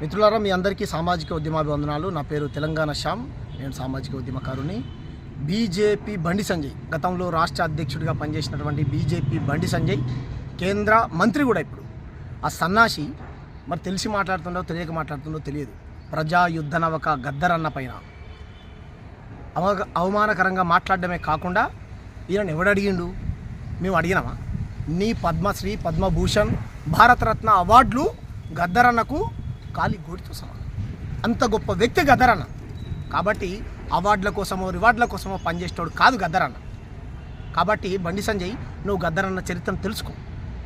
మిత్రులారా మీ అందరికీ సామాజిక ఉద్యమాభివందనాలు. నా పేరు తెలంగాణ శ్యామ్. నేను సామాజిక ఉద్యమకారుని. బీజేపీ బండి సంజయ్. గతంలో రాష్ట్ర అధ్యక్షుడిగా పనిచేసినటువంటి బీజేపీ బండి సంజయ్ కేంద్ర మంత్రి కూడా ఇప్పుడు. ఆ సన్నాసి మరి తెలిసి మాట్లాడుతుండో తెలియక మాట్లాడుతుండో తెలియదు. ప్రజా యుద్ధ నవక గద్దరన్న పైన. అవ అవమానకరంగా మాట్లాడడమే కాకుండా ఈయన ఎవడు అడిగిండు? మేము అడిగినామా? నీ పద్మశ్రీ పద్మభూషణ్ భారతరత్న అవార్డులు గద్దరన్నకు కాలి గోడితో సమానం. అంత గొప్ప వ్యక్తి గదరన్న. కాబట్టి అవార్డుల కోసమో రివార్డుల కోసమో పనిచేసేటోడు కాదు గద్దరన్న కాబట్టి బండి సంజయ్ నువ్వు గద్దరన్న చరిత్రను తెలుసుకో.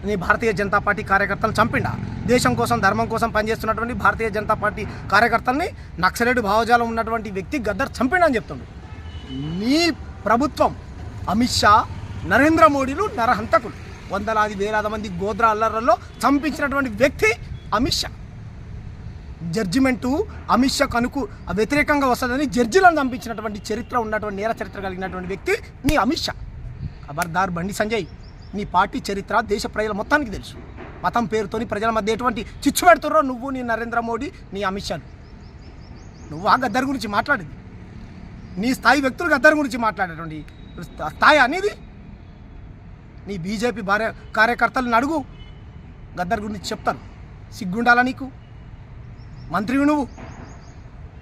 నీ భారతీయ జనతా పార్టీ కార్యకర్తలను చంపిండా? దేశం కోసం ధర్మం కోసం పనిచేస్తున్నటువంటి భారతీయ జనతా పార్టీ కార్యకర్తల్ని నక్సలేడు భావజాలం ఉన్నటువంటి వ్యక్తి గద్దర్ చంపిండా అని చెప్తుండు. నీ ప్రభుత్వం అమిత్ షా నరేంద్ర మోడీలు నరహంతకులు. వందలాది వేలాది మంది గోద్ర అల్లర్లలో చంపించినటువంటి వ్యక్తి అమిత్ షా. జడ్జిమెంటు అమిత్ షా కనుకు వ్యతిరేకంగా వస్తుందని జడ్జిలను చంపించినటువంటి చరిత్ర ఉన్నటువంటి నేర చరిత్ర కలిగినటువంటి వ్యక్తి నీ అమిత్ షా. ఖబర్దార్ బండి సంజయ్. నీ పార్టీ చరిత్ర దేశ ప్రజల మొత్తానికి తెలుసు. మతం పేరుతోని ప్రజల మధ్య ఎటువంటి చిచ్చు పెడుతుర్రో నువ్వు నీ నరేంద్ర మోడీ నీ అమిత్ షాలు నువ్వు ఆ గద్దర్ గురించి మాట్లాడింది. నీ స్థాయి వ్యక్తులు గద్దర్ గురించి మాట్లాడేటువంటి స్థాయి అనేది. నీ బీజేపీ భార్య కార్యకర్తలను అడుగు. గద్దర్ గురించి చెప్తాను. సిగ్గుండాలా నీకు? మంత్రివి నువ్వు.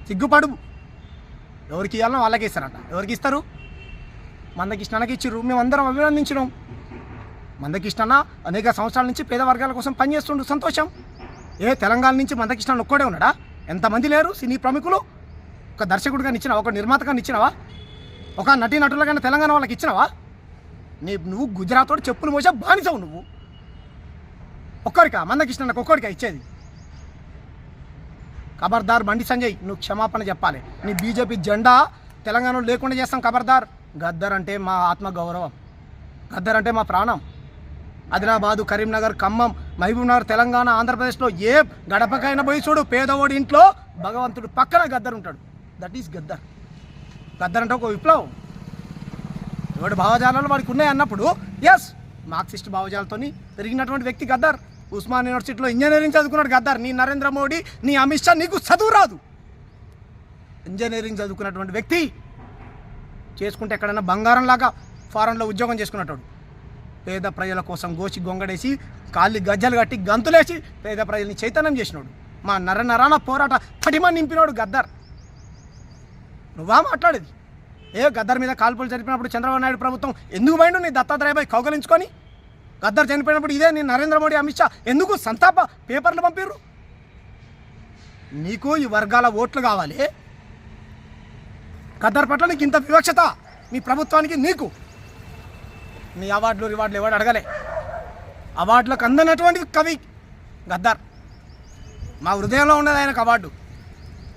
సిగ్గుపడు. ఎవరికి ఇవ్వాలనో వాళ్ళకి ఇస్తారట. ఎవరికి ఇస్తారు? మందకృష్ణకి ఇచ్చిర్రు. మేమందరం అభినందించినాం. మందకృష్ణ అనేక సంవత్సరాల నుంచి పేద వర్గాల కోసం పనిచేస్తుండు సంతోషం. ఏ తెలంగాణ నుంచి మందకృష్ణ ఒక్కడే ఉన్నాడా? ఎంతమంది లేరు? సినీ ప్రముఖులు? ఒక దర్శకుడిగా ఇచ్చినావా? ఒక నిర్మాతగా ఇచ్చినావా? ఒక నటీ నటులుగా తెలంగాణ వాళ్ళకి ఇచ్చినావా? నీ నువ్వు గుజరాత్ చెప్పులు మోసా బానిసవు నువ్వు. ఒక్కరికా మందకృష్ణకు ఒక్కడికా ఇచ్చేది? ఖబర్దార్ బండి సంజయ్ నువ్వు క్షమాపణ చెప్పాలి. నీ బీజేపీ జెండా తెలంగాణలో లేకుండా చేస్తాం ఖబర్దార్ గద్దర్ అంటే మా ఆత్మ గౌరవం. గద్దర్ అంటే మా ప్రాణం. ఆదిలాబాదు కరీంనగర్ ఖమ్మం మహబూబ్నగర్ తెలంగాణ ఆంధ్రప్రదేశ్లో ఏ గడపకైనా పోయి చూడు పేదవాడి ఇంట్లో భగవంతుడు పక్కన గద్దర్ ఉంటాడు. That is Gaddar. గద్దర్ అంటే ఒక విప్లవం. ఎవడి భావజాలాలు వాడికి ఉన్నాయి అన్నప్పుడు ఎస్ మార్క్సిస్ట్ భావజాలతోని పెరిగినటువంటి వ్యక్తి గద్దర్. ఉస్మాన్ యూనివర్సిటీలో ఇంజనీరింగ్ చదువుకున్నాడు గద్దర్. నీ నరేంద్ర మోడీ నీ అమిత్ షా నీకు చదువు రాదు. ఇంజనీరింగ్ చదువుకున్నటువంటి వ్యక్తి చేసుకుంటే ఎక్కడైనా బంగారం లాగా ఫారెన్లో ఉద్యోగం చేసుకున్నట్టు. పేద ప్రజల కోసం గోచి గొంగడేసి కాళ్ళు గజ్జలు కట్టి గంతులేసి పేద ప్రజల్ని చైతన్యం చేసినాడు. మా నర నరాన పోరాట పటిమని నింపినాడు గద్దర్. నువ్వా మాట్లాడేది? ఏ గద్దర్ మీద కాల్పులు జరిపినప్పుడు చంద్రబాబు నాయుడు ప్రభుత్వం ఎందుకు పోయిండు? నీ దత్తాత్రేయపై కౌగలించుకొని గద్దర్ చనిపోయినప్పుడు ఇదే నేను నరేంద్ర మోడీ అమిత్ షా. ఎందుకు సంతాప పేపర్లు పంపారు నీకు ఈ వర్గాల ఓట్లు కావాలి. గద్దర్ పట్ల నీకు ఇంత వివక్షత మీ ప్రభుత్వానికి నీకు. నీ అవార్డులు రివార్డులు ఎవడు అడగలే. అవార్డులకు అందనటువంటి కవి గద్దర్. మా హృదయంలో ఉన్నది ఆయనకు అవార్డు.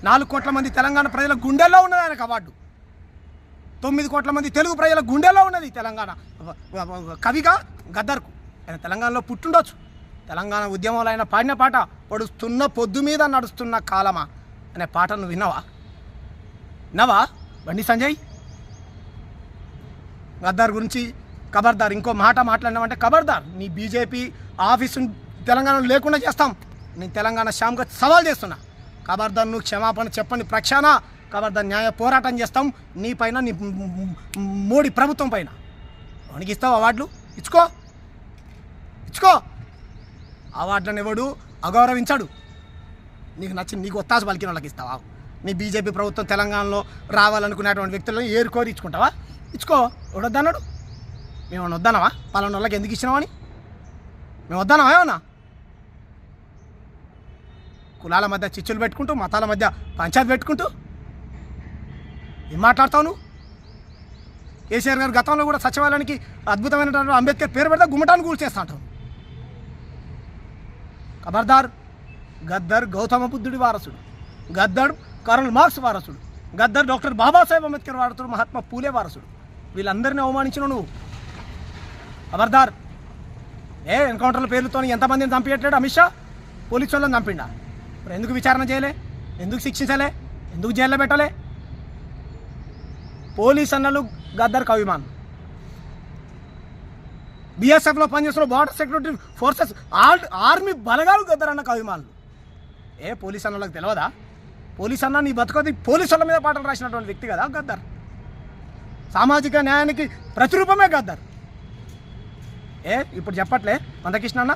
నాలుగు కోట్ల మంది తెలంగాణ ప్రజల గుండెల్లో ఉన్నది ఆయనకు అవార్డు. తొమ్మిది కోట్ల మంది తెలుగు ప్రజల గుండెల్లో ఉన్నది తెలంగాణ. కవిగా గద్దర్కు. ఆయన తెలంగాణలో పుట్టుండొచ్చు. తెలంగాణ ఉద్యమంలో ఆయన పాడిన పాట పడుస్తున్న పొద్దు మీద నడుస్తున్న కాలమా అనే పాట నువ్వు విన్నావా? విన్నావా? బండి సంజయ్? గద్దార్ గురించి ఖబర్దార్ ఇంకో మాట మాట్లాడినామంటే ఖబర్దార్ నీ బీజేపీ ఆఫీసు తెలంగాణలో లేకుండా చేస్తాం. నేను తెలంగాణ శ్యామ్గా సవాల్ చేస్తున్నా. ఖబర్దార్ నువ్వు క్షమాపణ చెప్పండి ప్రక్షాళన ఖబర్దార్ న్యాయ పోరాటం చేస్తాం నీ పైన నీ మోడీ ప్రభుత్వం పైన. వానికి ఇస్తావు అవార్డులు? ఇచ్చుకో. ఇచ్చుకో అవార్డులను ఎవడు అగౌరవించాడు. నీకు నచ్చి నీకు ఒత్తాసు పలికిన వాళ్ళకి ఇస్తావా? నీ బీజేపీ ప్రభుత్వం తెలంగాణలో రావాలనుకునేటువంటి వ్యక్తులను ఏరుకోరి ఇచ్చుకుంటావా? ఇచ్చుకో. ఎవడొద్దన్నాడు? మేము ఏమన్నా వద్దన్నావా? పలానా వాళ్ళకి ఎందుకు ఇచ్చినామని మేము వద్దన్నావా ఏమన్నా? కులాల మధ్య చిచ్చులు పెట్టుకుంటూ మతాల మధ్య పంచాయతీ పెట్టుకుంటూ? ఏం మాట్లాడతావు నువ్వు? కేసీఆర్ గారు గతంలో కూడా సచివాలయానికి అద్భుతమైనటువంటి అంబేద్కర్ పేరు పెడితే గుమ్మటాన్ని కూల్చేస్తా అంటావు ఖబర్దార్ గద్దర్ గౌతమ బుద్ధుడి వారసుడు గద్దర్ కర్నల్ మార్క్స్ వారసుడు గద్దర్ డాక్టర్ బాబాసాహెబ్ అంబేద్కర్ వారసుడు మహాత్మా పూలే వారసుడు. వీళ్ళందరినీ అవమానించిన నువ్వు. ఖబర్దార్ ఏ ఎన్కౌంటర్ల పేర్లతో ఎంతమందిని చంపేటాడు అమిత్ షా? పోలీసు వాళ్ళని చంపిండా? మరి ఎందుకు విచారణ చేయలే? ఎందుకు శిక్షించలే? ఎందుకు జైల్లో పెట్టలే? పోలీస్ అన్నలు గద్దర్ కవిమాన్ బీఎస్ఎఫ్లో పనిచేస్తున్న బార్డర్ సెక్యూరిటీ ఫోర్సెస్ ఆర్మీ బలగాలు గద్దరన్న కవిమాలు ఏ పోలీస్ అన్నలకు తెలియదా పోలీస్ అన్న నీ బతుకది పోలీసు వాళ్ళ మీద పాటలు రాసినటువంటి వ్యక్తి కదా గద్దర్. సామాజిక న్యాయానికి ప్రతిరూపమే గద్దర్. ఏ ఇప్పుడు చెప్పట్లే? మందకృష్ణ అన్న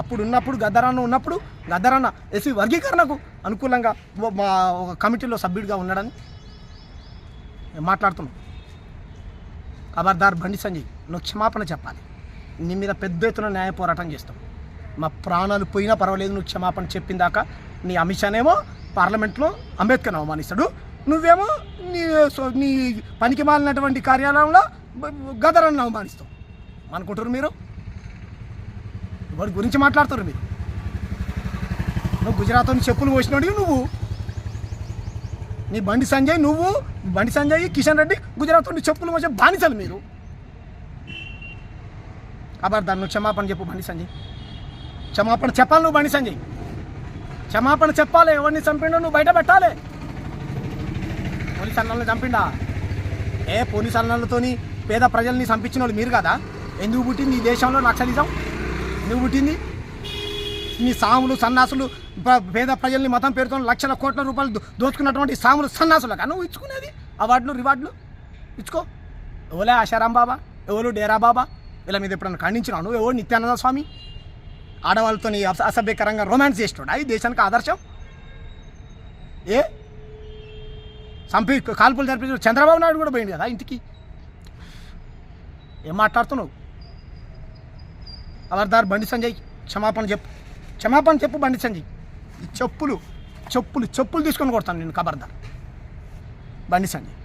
అప్పుడు ఉన్నప్పుడు గద్దరన్న ఉన్నప్పుడు గద్దరన్న ఎస్సీ వర్గీకరణకు అనుకూలంగా మా ఒక కమిటీలో సభ్యుడిగా ఉన్నాడని నేను మాట్లాడుతున్నాం. ఖబర్దార్ బండి సంజయ్ నువ్వు క్షమాపణ చెప్పాలి. నీ మీద పెద్ద ఎత్తున న్యాయ పోరాటం చేస్తాం. మా ప్రాణాలు పోయినా పర్వాలేదు నువ్వు క్షమాపణ చెప్పిన దాకా నీ అమిత్ షానేమో పార్లమెంట్లో అంబేద్కర్ అవమానిస్తాడు. నువ్వేమో నీ సో- నీ పనికి మాలినటువంటి కార్యాలయంలో బ- అవమానిస్తావు. అనుకుంటారు మీరు? వాడి గురించి మాట్లాడతారు మీరు. నువ్వు గుజరాత్ నుంచి చెప్పులు పోసినాడు నువ్వు. నీ బండి సంజయ్ నువ్వు బండి సంజయ్ కిషన్ రెడ్డి గుజరాత్ నుండి చెప్పులు పోసే బానిసలు మీరు. కాబట్టి దాన్ని క్షమాపణ చెప్పు బండి సంజయ్. క్షమాపణ చెప్పాలి నువ్వు బండి సంజయ్. క్షమాపణ చెప్పాలి ఎవరిని చంపిండో నువ్వు బయట పెట్టాలి. పోలీస్ అన్నలను చంపిండా? ఏ పోలీస్ అన్నలతోని పేద ప్రజల్ని చంపించిన వాళ్ళు మీరు కదా? ఎందుకు పుట్టింది ఈ దేశంలో నక్సలిజం? ఎందుకు పుట్టింది? నీ సాములు సన్నాసులు పేద ప్రజల్ని మతం పేరుతో లక్షల కోట్ల రూపాయలు దోచుకున్నటువంటి సాములు సన్నాసులకు? నువ్వు ఇచ్చుకునేది? అవార్డులు రివార్డులు ఇచ్చుకో. ఎవలే ఆశారాం బాబా? ఎవరు డేరా బాబా? వీళ్ళ మీద ఎప్పుడన్నా ఖండించినాను నువ్వు ఎవరు? నిత్యానంద స్వామి? ఆడవాళ్ళతో అసభ్యకరంగా రొమాన్స్ చేసినాడు? ఈ దేశానికి ఆదర్శం? ఏ? చంపి కాల్పులు జరిపించిన చంద్రబాబు నాయుడు కూడా పోయింది కదా ఇంటికి? ఏం మాట్లాడుతున్నావు? అవర్దార్ బండి సంజయ్ క్షమాపణ చెప్పు. క్షమాపణ చెప్పు బండి సంజయ్. చెప్పులు చెప్పులు చెప్పులు తీసుకొని కొడతాను నేను ఖబర్దార్ బండి సంజయ్.